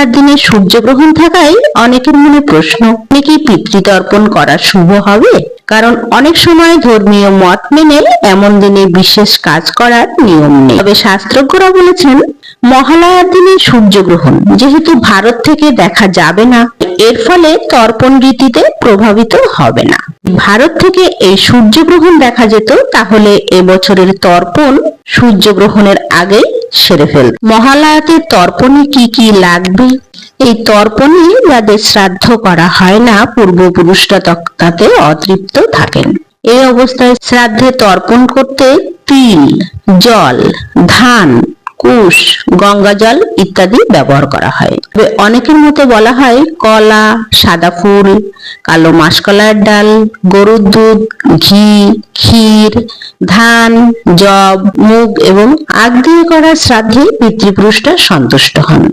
মহালয়ার দিনে সূর্যগ্রহণ থাকায় অনেকের মনে প্রশ্ন। কি পিতৃতর্পণ করা শুভ হবে? কারণ অনেক সময় ধর্মীয় মত মেনে এমন দিনে বিশেষ কাজ করার নিয়ম নেই। তবে শাস্ত্রজ্ঞরা বলেছেন, মহালয়ার দিনে সূর্যগ্রহণ যেহেতু ভারত থেকে দেখা যাবে না, এর ফলে তর্পণ রীতিতে প্রভাবিত হবে না। ভারত থেকে এই সূর্যগ্রহণ দেখা যেত, তাহলে এবছরের তর্পণ সূর্যগ্রহণের আগেই সেরে ফেল মহালয়াতে তর্পণে কি কি লাগবে? এই তর্পণে যাদের শ্রাদ্ধ করা হয় না, পূর্বপুরুষরা তাতে অতৃপ্ত থাকেন। এই অবস্থায় শ্রাদ্ধে তর্পণ করতে তিল, জল, ধান কুশ, গঙ্গা জল ইত্যাদি ব্যবহার করা হয়। তবে অনেকের মতে বলা হয় কলা, সাদা ফুল, কালো মাসকলার ডাল, গরুর দুধ, ঘি, ক্ষীর, ধান জব মুগ এবং আগ দিয়ে করা শ্রাদ্ধে পিতৃপুরুষরা সন্তুষ্ট হন।